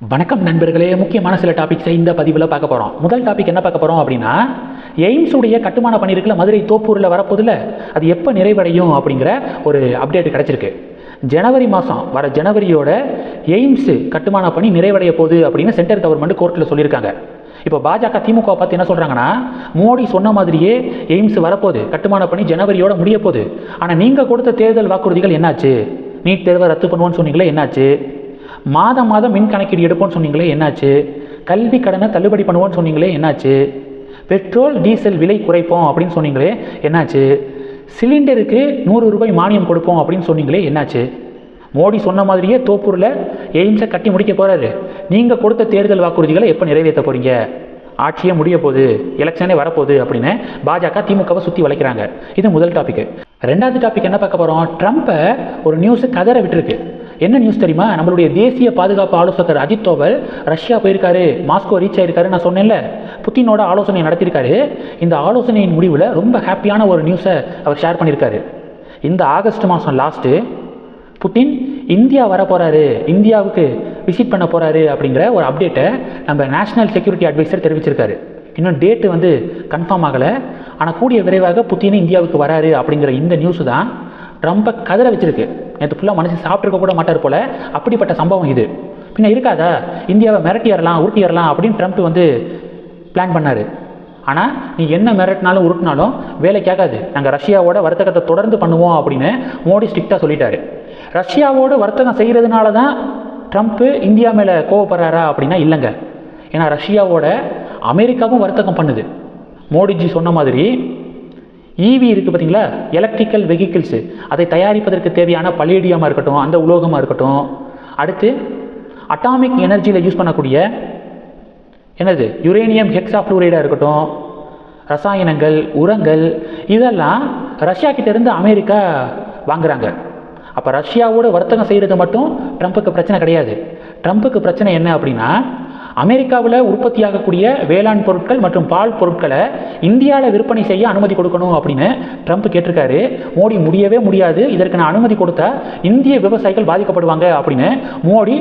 வணக்கம் நண்பர்களே. முக்கியமான சில டாபிக்ஸை இந்த பதிவில் பார்க்க போகிறோம் முதல் டாபிக் என்ன பார்க்க போகிறோம் அப்படின்னா எய்ம்ஸ் உடைய கட்டுமான பணி இருக்குல்ல மதுரை தோப்பூரில் வரப்போதில் அது எப்போ நிறைவடையும் அப்படிங்கிற ஒரு அப்டேட் கிடச்சிருக்கு. ஜனவரி மாதம் வர ஜனவரியோட எய்ம்ஸு கட்டுமான பணி நிறைவடைய போகுது அப்படின்னு சென்ட்ரல் கவர்மெண்ட் கோர்ட்டில் சொல்லியிருக்காங்க. இப்போ பாஜக திமுக பார்த்து என்ன சொல்கிறாங்கன்னா மோடி சொன்ன மாதிரியே எய்ம்ஸ் வரப்போகுது. கட்டுமான பணி ஜனவரியோட முடிய போகுது. ஆனால் நீங்கள் கொடுத்த தேர்தல் வாக்குறுதிகள் என்னாச்சு? நீட் தேர்வை ரத்து பண்ணுவோன்னு சொன்னீங்களே என்னாச்சு? மாதம் மாதம் மின் கணக்கீடு எடுப்போம்னு சொன்னீங்களே என்னாச்சு? கல்வி கடனை தள்ளுபடி பண்ணுவோம்னு சொன்னீங்களே என்னாச்சு? பெட்ரோல் டீசல் விலை குறைப்போம் அப்படின்னு சொன்னீங்களே என்னாச்சு? சிலிண்டருக்கு நூறு ரூபாய் மானியம் கொடுப்போம் அப்படின்னு சொன்னீங்களே என்னாச்சு? மோடி சொன்ன மாதிரியே தோப்பூரில் எய்ம்ஸை கட்டி முடிக்க போகிறாரு நீங்கள் கொடுத்த தேர்தல் வாக்குறுதிகளை எப்போ நிறைவேற்ற போகிறீங்க ஆட்சியே முடிய போகுது எலெக்ஷனே வரப்போகுது அப்படின்னு பாஜக திமுகவை சுற்றி வளைக்கிறாங்க. இது முதல் டாபிக் ரெண்டாவது டாபிக் என்ன பார்க்க போகிறோம் ட்ரம்ப்பை ஒரு நியூஸு கதற விட்டுருக்கு. என்ன நியூஸ் தெரியுமா? நம்மளுடைய தேசிய பாதுகாப்பு ஆலோசகர் அஜித் தோவல் ரஷ்யா போயிருக்காரு மாஸ்கோ ரீச் ஆயிருக்காரு நான் சொன்னேன்ல. புத்தினோட ஆலோசனை நடத்தியிருக்காரு. இந்த ஆலோசனையின் முடிவில் ரொம்ப ஹாப்பியான ஒரு நியூஸை அவர் ஷேர் பண்ணியிருக்காரு. இந்த ஆகஸ்ட் மாதம் லாஸ்ட்டு புட்டின் இந்தியா வர போகிறாரு இந்தியாவுக்கு விசிட் பண்ண போகிறாரு அப்படிங்கிற ஒரு அப்டேட்டை நம்ம நேஷனல் செக்யூரிட்டி அட்வைசர் தெரிவிச்சிருக்காரு. இன்னும் டேட்டு வந்து கன்ஃபார்ம் ஆகலை. ஆனால் கூடிய விரைவாக புத்தின் இந்தியாவுக்கு வராரு அப்படிங்கிற இந்த நியூஸ் தான் ரொம்ப கதற வச்சிருக்கு. நேற்று ஃபுல்லாக மனுஷன் சாப்பிட்ருக்க கூட மாட்டார் போல. அப்படிப்பட்ட சம்பவம் இது. பின்ன இருக்காதா? இந்தியாவை மிரட்டி ஏறலாம் உருட்டி ஏறலாம் அப்படின்னு ட்ரம்ப் வந்து பிளான் பண்ணார். ஆனால் நீ என்ன மிரட்டினாலும் உருட்டினாலும் வேலை கேட்காது நாங்கள் ரஷ்யாவோட வர்த்தகத்தை தொடர்ந்து பண்ணுவோம் அப்படின்னு மோடி ஸ்ட்ரிக்டாக சொல்லிட்டாரு. ரஷ்யாவோட வர்த்தகம் செய்கிறதுனால தான் ட்ரம்ப்பு இந்தியா மேலே கோவப்படுறாரா அப்படின்னா இல்லைங்க. ஏன்னா ரஷ்யாவோட அமெரிக்காவும் வர்த்தகம் பண்ணுது. மோடிஜி சொன்ன மாதிரி ஈவி இருக்குது பார்த்தீங்களா? எலக்ட்ரிக்கல் வெஹிக்கிள்ஸு அதை தயாரிப்பதற்கு தேவையான பலேடியமாக இருக்கட்டும் அந்த உலோகமாக இருக்கட்டும். அடுத்து அட்டாமிக் எனர்ஜியில் யூஸ் பண்ணக்கூடிய என்னது? யுரேனியம் ஹெக்ஸாஃப்ளூரைடாக இருக்கட்டும் ரசாயனங்கள் உரங்கள் இதெல்லாம் ரஷ்யா கிட்டேருந்து அமெரிக்கா வாங்குறாங்க. அப்போ ரஷ்யாவோட வர்த்தகம் செய்கிறது மட்டும் ட்ரம்ப்புக்கு பிரச்சனை கிடையாது. ட்ரம்ப்புக்கு பிரச்சனை என்ன அப்படின்னா அமெரிக்காவில் உற்பத்தியாகக்கூடிய வேளாண் பொருட்கள் மற்றும் பால் பொருட்களை இந்தியாவில் விற்பனை செய்ய அனுமதி கொடுக்கணும் அப்படின்னு ட்ரம்ப் கேட்டிருக்காரு. மோடி முடியவே முடியாது. இதற்கு நான் அனுமதி கொடுத்தா இந்திய விவசாயிகள் பாதிக்கப்படுவாங்க அப்படின்னு மோடி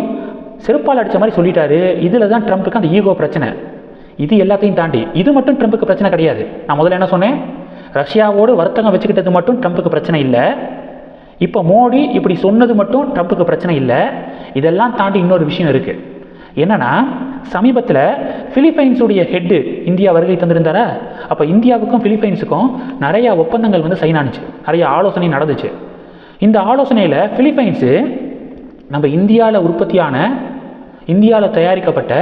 செருப்பால் அடித்த மாதிரி சொல்லிட்டாரு. இதில் தான் ட்ரம்ப்புக்கு அந்த ஈகோ பிரச்சனை. இது எல்லாத்தையும் தாண்டி இது மட்டும் ட்ரம்ப்புக்கு பிரச்சனை கிடையாது. நான் முதல்ல என்ன சொன்னேன்? ரஷ்யாவோடு வர்த்தகம் வச்சுக்கிட்டது மட்டும் ட்ரம்ப்புக்கு பிரச்சனை இல்லை. இப்போ மோடி இப்படி சொன்னது மட்டும் ட்ரம்ப்புக்கு பிரச்சனை இல்லை. இதெல்லாம் தாண்டி இன்னொரு விஷயம் இருக்குது என்னென்னா சமீபத்தில் பிலிப்பைன்ஸுடைய ஹெட்டு இந்தியா வருகை தந்திருந்தாரா? அப்போ இந்தியாவுக்கும் பிலிப்பைன்ஸுக்கும் நிறையா ஒப்பந்தங்கள் வந்து சைன் ஆனுச்சு. நிறைய ஆலோசனை நடந்துச்சு. இந்த ஆலோசனையில் பிலிப்பைன்ஸு நம்ம இந்தியாவில் உற்பத்தியான இந்தியாவில் தயாரிக்கப்பட்ட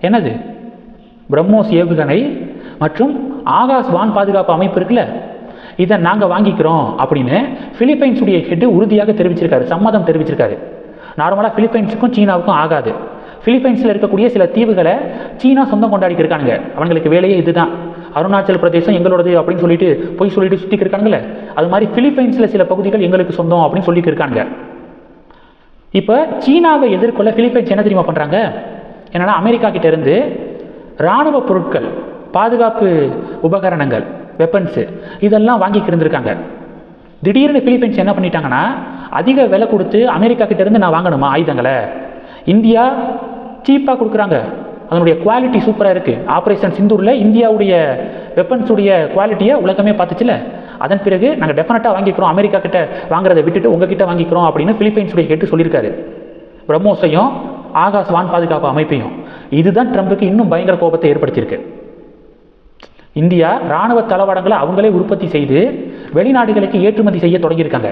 என்னது? பிரம்மோஸ் ஏவுகணை மற்றும் ஆகாஷ் வான் பாதுகாப்பு அமைப்பு இருக்குல்ல இதை நாங்கள் வாங்கிக்கிறோம் அப்படின்னு பிலிப்பைன்ஸுடைய ஹெட்டு உறுதியாக தெரிவிச்சிருக்காரு சம்மதம் தெரிவிச்சிருக்காரு. நார்மலாக பிலிப்பைன்ஸுக்கும் சீனாவுக்கும் ஆகாது. பிலிப்பைன்ஸில் இருக்கக்கூடிய சில தீவுகளை சீனா சொந்தம் கொண்டாடிட்டு இருக்காங்க அவங்களுக்கு வேலையே இதுதான். அருணாச்சல் பிரதேசம் எங்களோடது அப்படின்னு சொல்லிட்டு போய் சொல்லிட்டு சுற்றிக்கு அது மாதிரி பிலிப்பைன்ஸில் சில பகுதிகள் எங்களுக்கு சொந்தம் அப்படின்னு சொல்லிட்டு இருக்காங்க இப்போ சீனாவை எதிர்கொள்ள பிலிப்பைன்ஸ் என்ன தெரியுமா பண்ணுறாங்க என்னன்னா அமெரிக்கா கிட்டேருந்து இராணுவ பொருட்கள் பாதுகாப்பு உபகரணங்கள் வெப்பன்ஸு இதெல்லாம் வாங்கிட்டு இருந்திருக்காங்க. திடீர்னு பிலிப்பைன்ஸ் என்ன பண்ணிட்டாங்கன்னா அதிக விலை கொடுத்து அமெரிக்கா கிட்டேருந்து நான் வாங்கணுமா ஆயுதங்களை? இந்தியா சீப்பாக கொடுக்குறாங்க. அதனுடைய குவாலிட்டி சூப்பராக இருக்குது ஆப்ரேஷன் சிந்தூரில் இந்தியாவுடைய வெப்பன்ஸுடைய குவாலிட்டியை உலகமே பார்த்துச்சுல. அதன் பிறகு நாங்கள் டெஃபினட்டாக வாங்கிக்கிறோம். அமெரிக்கா கிட்ட வாங்குறதை விட்டுட்டு உங்ககிட்ட வாங்கிக்கிறோம் அப்படின்னு பிலிப்பைன்ஸுடைய கேட்டு சொல்லியிருக்காரு. பிரம்மோஸையும் ஆகாஷ் வான் பாதுகாப்பு அமைப்பையும். இதுதான் ட்ரம்புக்கு இன்னும் பயங்கர கோபத்தை ஏற்படுத்தியிருக்கு. இந்தியா இராணுவ தளவாடங்களை அவங்களே உற்பத்தி செய்து வெளிநாடுகளுக்கு ஏற்றுமதி செய்ய தொடங்கியிருக்காங்க.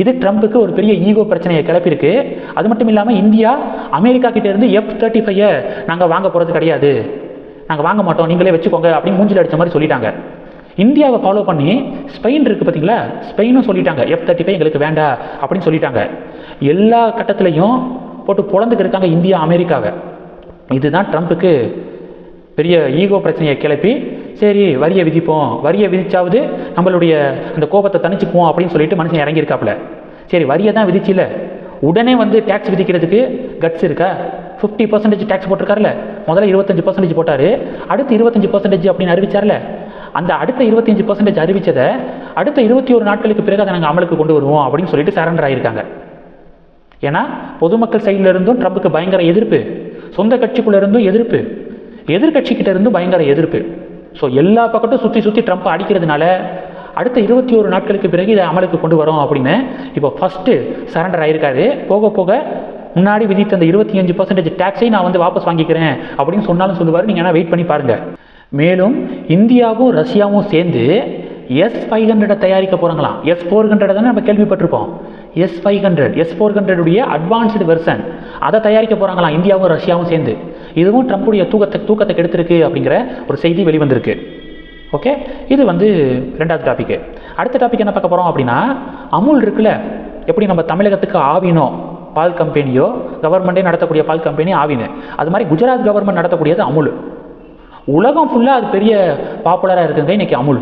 இது ட்ரம்ப்புக்கு ஒரு பெரிய ஈகோ பிரச்சனையை கிளப்பியிருக்கு. அது மட்டும் இல்லாமல் இந்தியா அமெரிக்கா கிட்டேருந்து எஃப் தேர்ட்டி ஃபைவை நாங்கள் வாங்க போகிறது கிடையாது. நாங்கள் வாங்க மாட்டோம் நீங்களே வச்சுக்கோங்க அப்படின்னு மூஞ்சில் அடித்த மாதிரி சொல்லிட்டாங்க. இந்தியாவை ஃபாலோ பண்ணி ஸ்பெயின் இருக்குது பார்த்தீங்களா ஸ்பெயினும் சொல்லிட்டாங்க எஃப் தேர்ட்டி ஃபைவ் எங்களுக்கு வேண்டாம் அப்படின்னு சொல்லிட்டாங்க. எல்லா கட்டத்துலையும் போட்டு பொழந்துக்கு இருக்காங்க இந்தியா அமெரிக்காவை. இதுதான் ட்ரம்ப்புக்கு பெரிய ஈகோ பிரச்சனையை கிளப்பி சரி வரியை விதிப்போம். வரியை விதிச்சாவது நம்மளுடைய அந்த கோபத்தை தணிச்சுக்குவோம் அப்படின்னு சொல்லிட்டு மனுஷன் இறங்கியிருக்காப்புல. சரி வரியை தான் விதிச்சில்ல உடனே வந்து டேக்ஸ் விதிக்கிறதுக்கு கட்ஸ் இருக்கா? ஃபிஃப்டி பர்சன்டேஜ் டேக்ஸ் போட்டிருக்காருல. முதல்ல இருபத்தஞ்சு பர்சன்டேஜ் போட்டார். அடுத்து இருபத்தஞ்சு பர்சன்டேஜ் அப்படின்னு அறிவிச்சார்ல. அந்த அடுத்த இருபத்தஞ்சு பர்சன்டேஜ் அறிவிச்சதை அடுத்த இருபத்தி ஒரு நாட்களுக்கு பிறகு அதை நாங்கள் அமலுக்கு கொண்டு வருவோம் அப்படின்னு சொல்லிட்டு சரண்டர் ஆகியிருக்காங்க ஏன்னா பொதுமக்கள் சைடில் இருந்தும் ட்ரம்புக்கு பயங்கர எதிர்ப்பு. சொந்த கட்சிக்குள்ளே இருந்தும் எதிர்ப்பு. எதிர்கட்சிக்கிட்ட இருந்தும் பயங்கர எதிர்ப்பு. ஸோ எல்லா பக்கத்தும் சுற்றி சுற்றி ட்ரம்ப் அடிக்கிறதுனால அடுத்த இருபத்தி ஒரு நாட்களுக்கு பிறகு இதை அமலுக்கு கொண்டு வரோம் அப்படின்னு இப்போ ஃபஸ்ட்டு சரண்டர் ஆகிருக்காரு போக போக முன்னாடி விதித்த அந்த இருபத்தி அஞ்சு பர்சன்டேஜ் டேக்ஸை நான் வந்து வாபஸ் வாங்கிக்கிறேன் அப்படின்னு சொன்னாலும் சொல்லுவார். நீங்கள் என்ன வெயிட் பண்ணி பாருங்கள் மேலும் இந்தியாவும் ரஷ்யாவும் சேர்ந்து எஸ் ஃபைவ் ஹண்ட்ரடை தயாரிக்க போகிறாங்களாம் எஸ் ஃபோர் ஹண்ட்ரட் தானே நம்ம கேள்விப்பட்டிருப்போம். S five hundred S four ஹண்ட்ரடுடைய advanced version அதை தயாரிக்க போகிறாங்களாம் இந்தியாவும் ரஷ்யாவும் சேர்ந்து. இதுவும் ட்ரம்ப்புடைய தூக்கத்தை தூக்கத்தை கெடுத்திருக்கு அப்படிங்கிற ஒரு செய்தி வெளிவந்திருக்கு. ஓகே இது வந்து ரெண்டாவது டாபிக்கு அடுத்த டாபிக் என்ன பார்க்க போகிறோம் அப்படின்னா அமுல் இருக்குல்ல? எப்படி நம்ம தமிழகத்துக்கு ஆவினோ? பால் கம்பெனியோ? கவர்மெண்ட்டே நடத்தக்கூடிய பால் கம்பெனி ஆவினு. அது மாதிரி குஜராத் கவர்மெண்ட் நடத்தக்கூடியது அமுல். உலகம் ஃபுல்லாக அது பெரிய பாப்புலராக இருக்குங்க இன்றைக்கி அமுல்.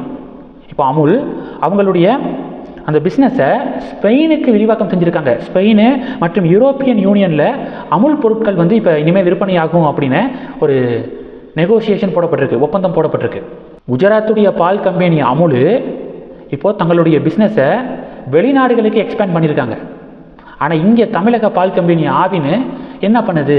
இப்போ அமுல் அவங்களுடைய அந்த பிஸ்னஸை ஸ்பெயினுக்கு விரிவாக்கம் செஞ்சுருக்காங்க. ஸ்பெயின் மற்றும் யூரோப்பியன் யூனியனில் அமுல் பொருட்கள் வந்து இப்போ இனிமேல் விற்பனையாகும் அப்படின்னு ஒரு நெகோசியேஷன் போடப்பட்டிருக்கு ஒப்பந்தம் போடப்பட்டிருக்கு. குஜராத்துடைய பால் கம்பெனி அமுல் இப்போது தங்களுடைய பிஸ்னஸை வெளிநாடுகளுக்கு எக்ஸ்பேண்ட் பண்ணியிருக்காங்க ஆனால் இங்கே தமிழக பால் கம்பெனி ஆவின்னு என்ன பண்ணுது?